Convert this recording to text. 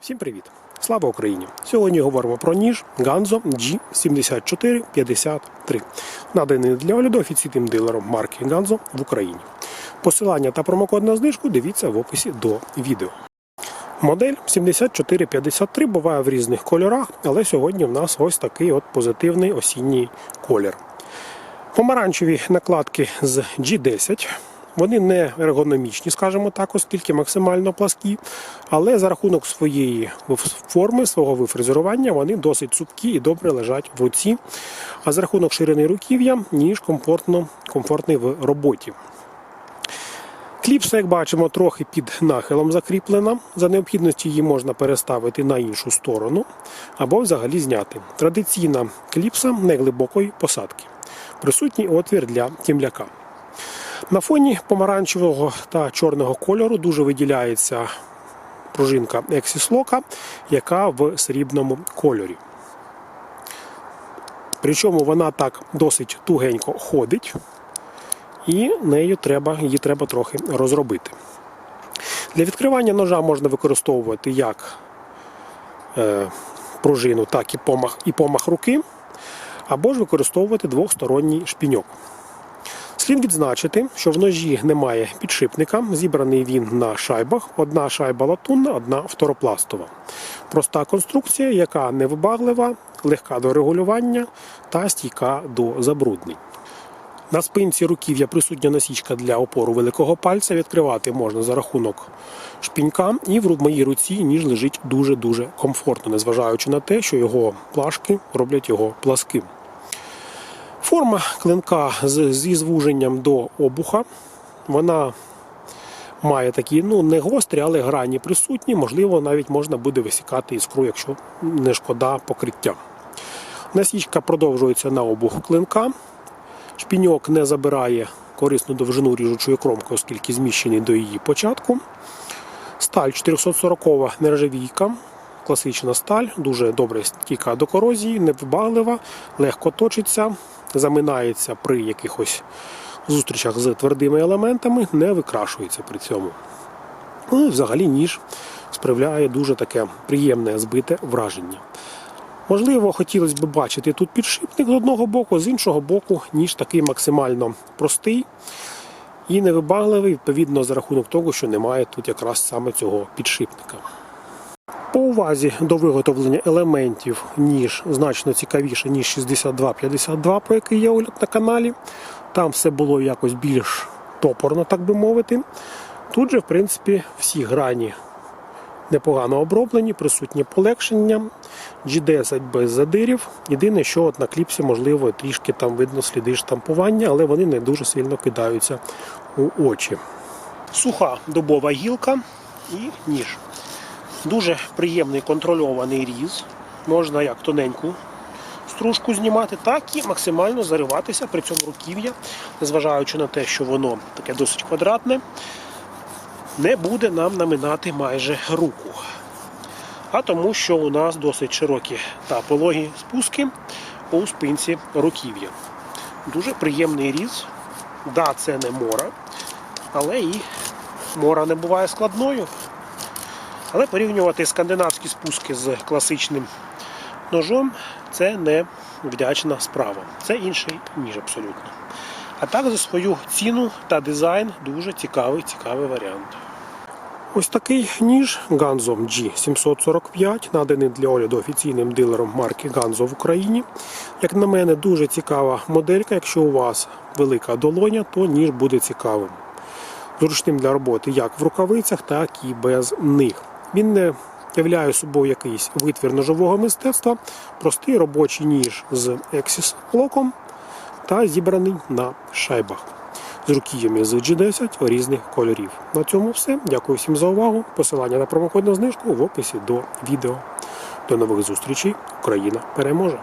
Всім привіт! Слава Україні! Сьогодні говоримо про ніж Ganzo G7453, наданий для огляду офіційним дилером марки Ganzo в Україні. Посилання та промокод на знижку дивіться в описі до відео. Модель 7453 буває в різних кольорах, але сьогодні в нас ось такий от позитивний осінній колір. Помаранчеві накладки з G10. Вони не ергономічні, скажімо так, оскільки максимально пласкі, але за рахунок своєї форми, свого вифрезерування, вони досить цупкі і добре лежать в руці. А за рахунок ширини руків'я, ніж комфортно, комфортний в роботі. Кліпса, як бачимо, трохи під нахилом закріплена. За необхідності її можна переставити на іншу сторону або взагалі зняти. Традиційна кліпса неглибокої посадки. Присутній отвір для тімляка. На фоні помаранчевого та чорного кольору дуже виділяється пружинка Lock, яка в срібному кольорі. Причому вона так досить тугенько ходить, і нею треба, її треба трохи розробити. Для відкривання ножа можна використовувати як е, пружину, так і помах, і помах руки, або ж використовувати двохсторонній шпіньок. Слід відзначити, що в ножі немає підшипника, зібраний він на шайбах. Одна шайба латунна, одна фторопластова. Проста конструкція, яка невибаглива, легка до регулювання та стійка до забруднень. На спинці руків'я присутня насічка для опору великого пальця. Відкривати можна за рахунок шпінька, і в моїй руці ніж лежить дуже-дуже комфортно, незважаючи на те, що його плашки роблять його пласким. Форма клинка зі звуженням до обуха. Вона має такі, ну, не гострі, але грані присутні. Можливо, навіть можна буде висікати іскру, якщо не шкода покриття. Насічка продовжується на обух клинка. Шпіньок не забирає корисну довжину ріжучої кромки, оскільки зміщений до її початку. Сталь 440 нержавійка. Класична сталь, дуже добре стійка до корозії, невибаглива, легко точиться, заминається при якихось зустрічах з твердими елементами, не викрашується при цьому. Ну взагалі ніж справляє дуже таке приємне збите враження. Можливо, хотілося б бачити тут підшипник з одного боку, з іншого боку, ніж такий максимально простий і невибагливий, відповідно, за рахунок того, що немає тут якраз саме цього підшипника. По увазі до виготовлення елементів ніж значно цікавіше, ніж 6252, про який є огляд на каналі. Там все було якось більш топорно, так би мовити. Тут же, в принципі, всі грані непогано оброблені, присутні полегшення, G10 без задирів. Єдине, що от на кліпсі, можливо, трішки там видно сліди штампування, але вони не дуже сильно кидаються у очі. Суха дубова гілка і ніж. Дуже приємний контрольований різ. Можна як тоненьку стружку знімати, так і максимально зариватися при цьому руків'я, незважаючи на те, що воно таке досить квадратне, не буде нам наминати майже руку. А тому, що у нас досить широкі та пологі спуски у спинці руків'я. Дуже приємний різ. Да, це не мора, але і мора не буває складною. Але порівнювати скандинавські спуски з класичним ножом це не вдячна справа. Це інший ніж абсолютно. А так за свою ціну та дизайн дуже цікавий, цікавий варіант. Ось такий ніж Ganzo G745, наданий для огляду офіційним дилером марки Ganzo в Україні. Як на мене, дуже цікава моделька. Якщо у вас велика долоня, то ніж буде цікавим. Зручним для роботи як в рукавицях, так і без них. Він не являє собою якийсь витвір ножового мистецтва, простий робочий ніж з ексіс локом та зібраний на шайбах з руків'ями з G10 різних кольорів. На цьому все. Дякую всім за увагу. Посилання на промокод на знижку в описі до відео. До нових зустрічей. Україна переможе!